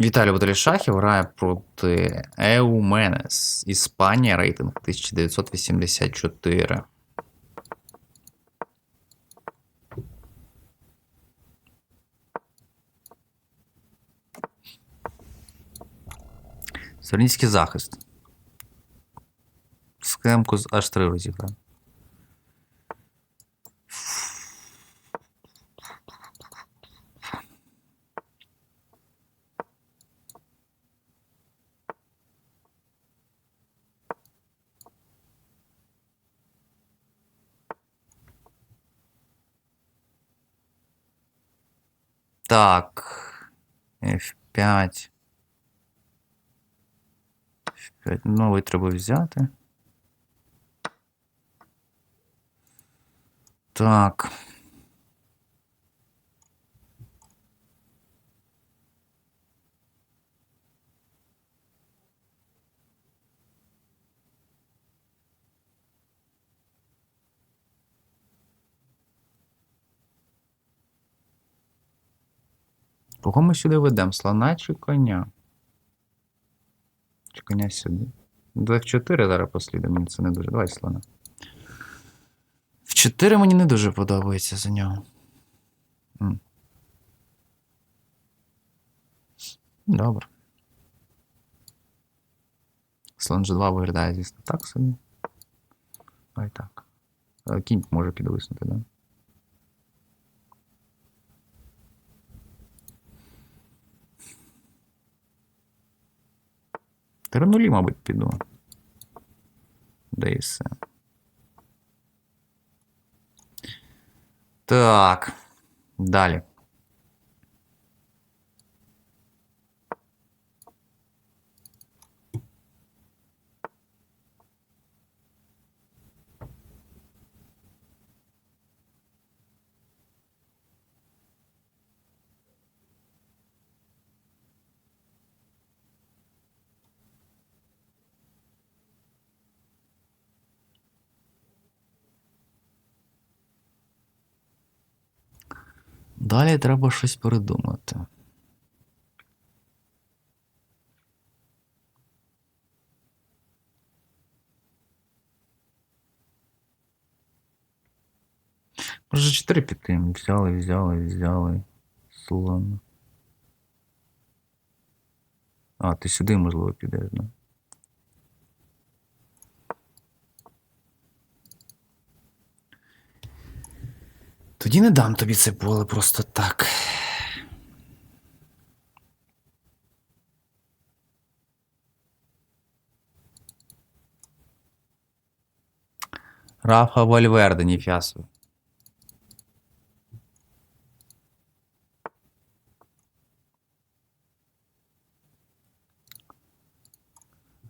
Віталій Баталішахів грає проти Еуменес. Іспанія, рейтинг 1984. Сорнійський захист. Схемку з аж 3 розіграє. Так. F5. F5. Новий треба взяти. Так. Кого ми сюди ведемо? Слона чи коня? Чи коня сюди? До F4 зараз послідує, мені це не дуже. Давай слона. В 4 мені не дуже подобається за нього. М. Добре. Слон G2 виглядає, звісно, так собі. Давай так. Е, Кінь може підвиснути, да? Три нулі, мабуть, піду. Де і все. Так. Далі. Далі треба щось придумати. Може 4 піти. Взяли, взяли, взяли. Слон. А, ти сюди, можливо, підеш, да? Тоді не дам тобі це поле просто так. Рафа Вальверде, не фіасу.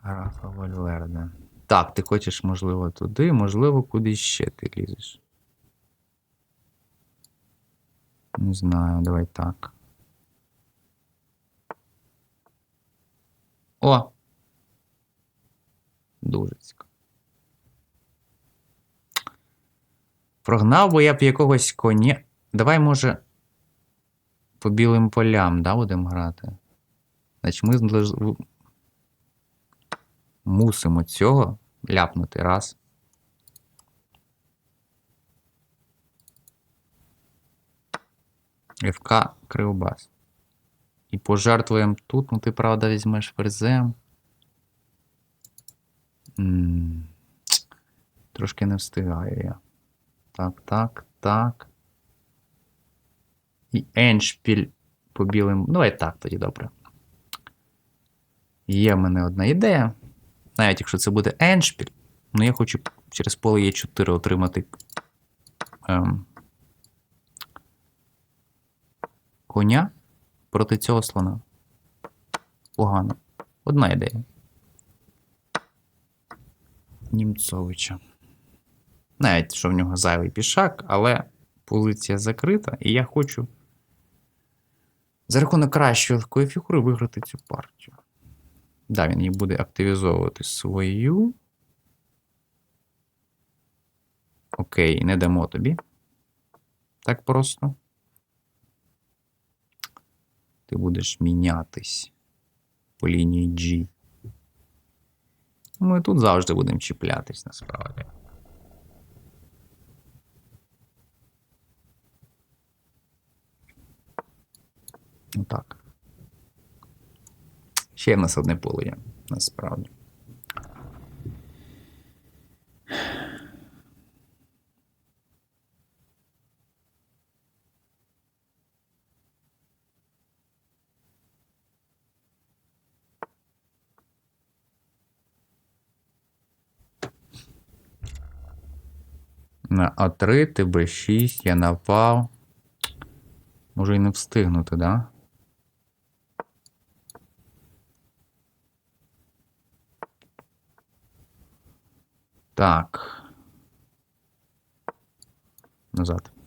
Рафа Вальверде. Так, ти хочеш, можливо, туди, можливо, куди ще ти лізеш. Не знаю, давай так. О! Дуже цікаво. Прогнав би я б якогось коня. Давай, може, по білим полям, да, будемо грати. Значить, ми злож- мусимо цього ляпнути раз. ФК Кривбас. І пожертвуємо тут, ну ти, правда, візьмеш ферзем. Трошки не встигаю я. Так, так, так. І еншпіль по білим. Ну, Давай так тоді добре. Є в мене одна ідея. Навіть якщо це буде еншпіль, ну я хочу через поле Е4 отримати. Ем, коня проти цього слона. Погано. Одна ідея. Німцовича. Навіть що в нього зайвий пішак, але позиція закрита, і я хочу за рахунок кращої легкої фігури виграти цю партію. Да, він її буде активізовувати свою. Окей, не дамо тобі. Так просто. Ти будеш мінятись по лінії G. Ми тут завжди будемо чіплятись насправді. Отак. Ще в нас одне поле є, насправді. На А3, ти Б6, я напав. Може і не встигнути, да? Так. Назад.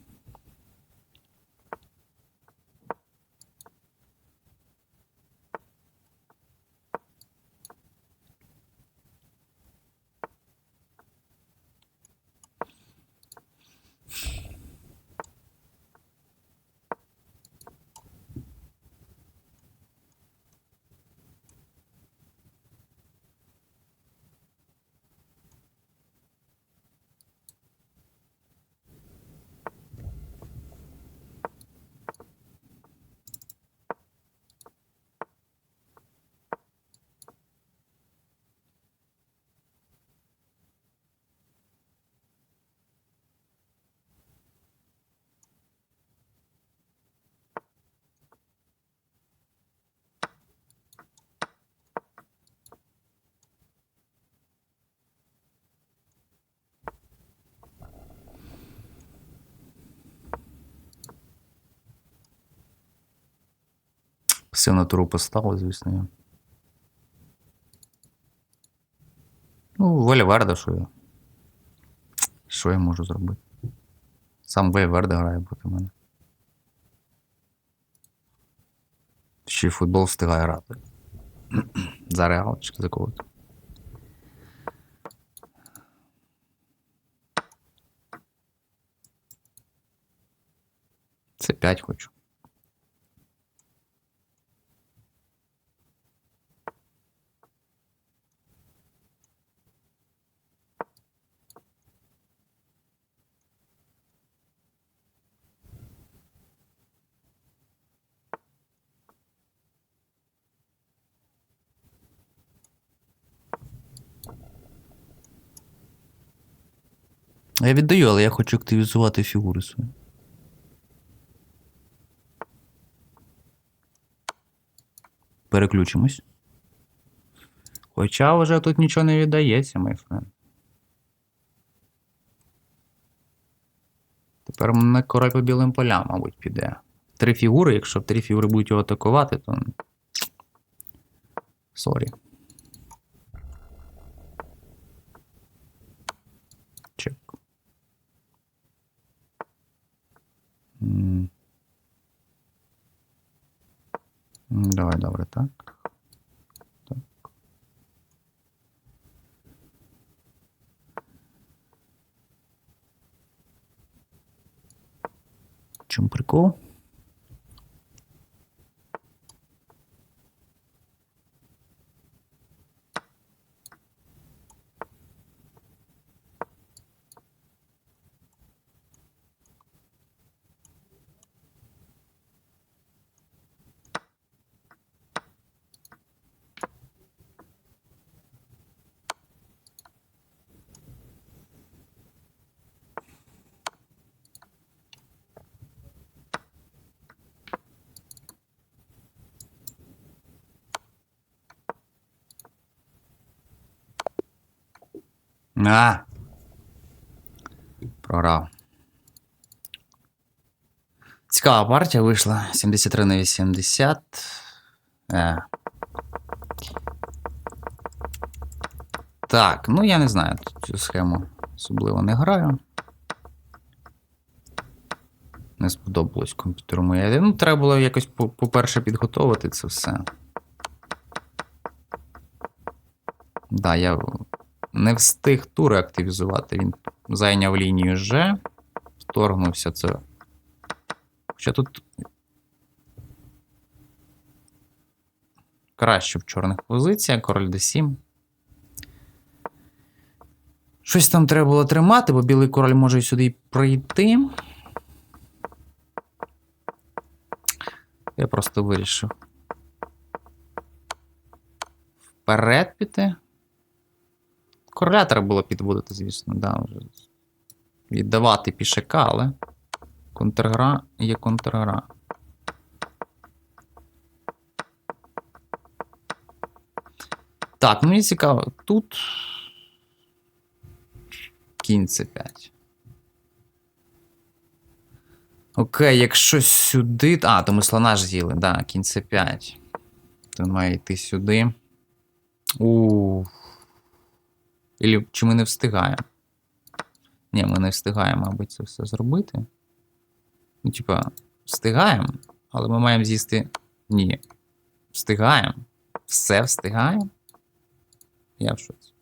Все на туру поставив, звісно. Я. Ну, Вальверда, що я. Що я можу зробити? Сам Вальверда грає проти мене. Ще й футбол встигає грати. За реал чи за кого-то. Це 5 хочу. Я віддаю, але я хочу активізувати фігури свої. Переключимось. Хоча вже тут нічого не віддається, мій френд. Тепер на король по білим полям, мабуть, піде. Три фігури, якщо три фігури будуть його атакувати, то. Сорі. Чек. М. М, Давай, добре, так. Так. В чому прикол? А. Програв. Цікава партія вийшла. 73 на 80. Е. Так, ну я не знаю. Цю схему особливо не граю. Не сподобалось комп'ютеру моє. Ну, треба було якось, по- по-перше, підготовити це все. Да, я не встиг тури активізувати. Він зайняв лінію Ж, вторгнувся це. Хоча тут. краще в чорних позиціях, король d7. Щось там треба було тримати, бо білий король може сюди прийти. Я просто вирішив. Вперед піти. Короля було підводити, звісно, да, вже. Віддавати пішака, але контргра є контргра. Так, ну мені цікаво, тут. Кінь c 5. Окей, якщо сюди. А, то ми слона ж з'їли, да, кінь c 5. То має йти сюди. У. Ілі чи ми не встигаємо? Ні, ми не встигаємо, мабуть, це все зробити. Ну, типа, встигаємо, але ми маємо з'їсти. Ні. Встигаємо. Все встигаємо. Я в шоці.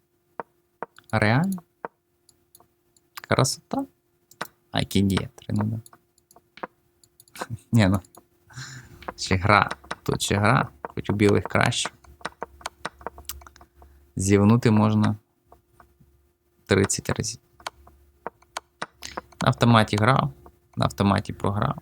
Реально? Красота? А кінь є, ну да. Ні, ну. Ще гра. Тут ще гра, хоч у білих краще. Зівнути можна 30 разів. На автоматі грав, на автоматі програв.